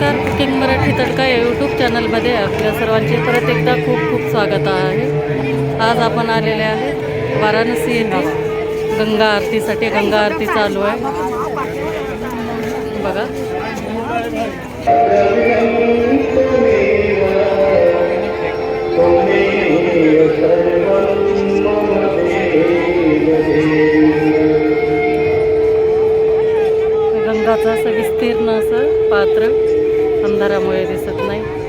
नमस्कार कुकिंग मराठी तडका या यूट्यूब चॅनलमध्ये आपल्या सर्वांचे परत एकदा खूप खूप स्वागत आहे. आज आपण आलेले आहे वाराणसी येथे. गंगा आरतीसाठी गंगा आरती चालू आहे. बघा. अंधारामुळे दिसत नाही.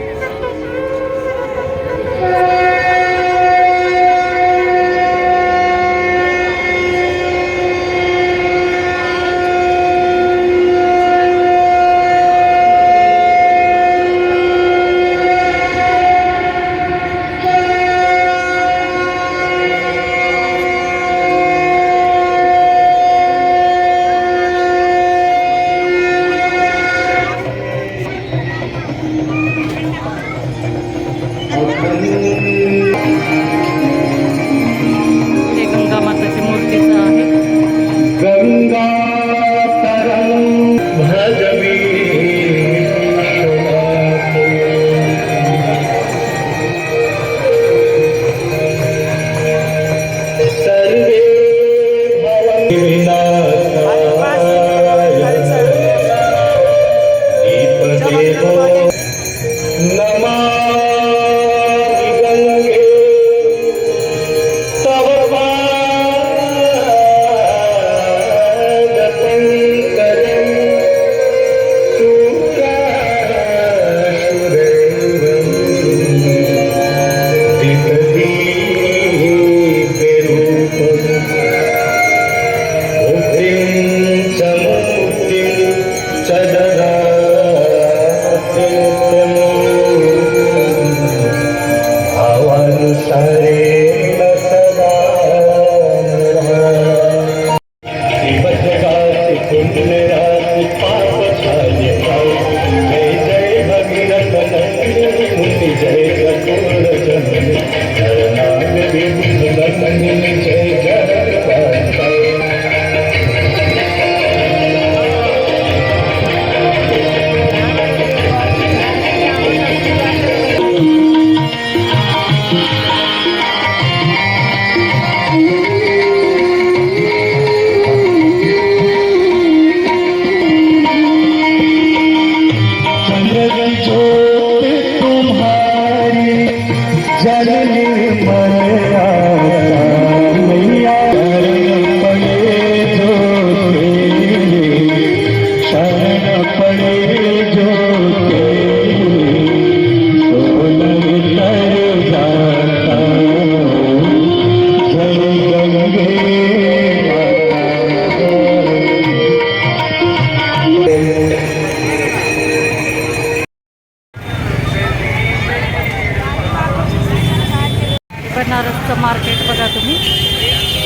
मार्केट बघा तुम्ही.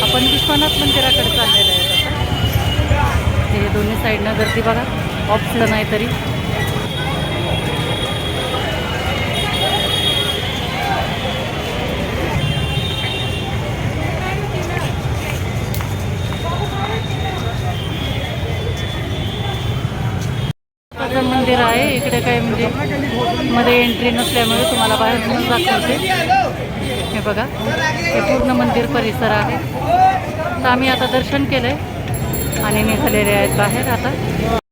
आपण विश्वनाथ मंदिराकडे चाललेलं आहे आता. हे दोन्ही साईडनं गर्दी बघा. ऑप्शन नाही तरी. मंदिर आहे. इकडे काय म्हणजे मध्ये एंट्री नसल्यामुळे तुम्हाला बाहेर दाखवते बघा हे पूर्ण मंदिर परिसर आहे. तर आम्ही आता दर्शन केलंय आणि निघालेले आहेत बाहेर आता.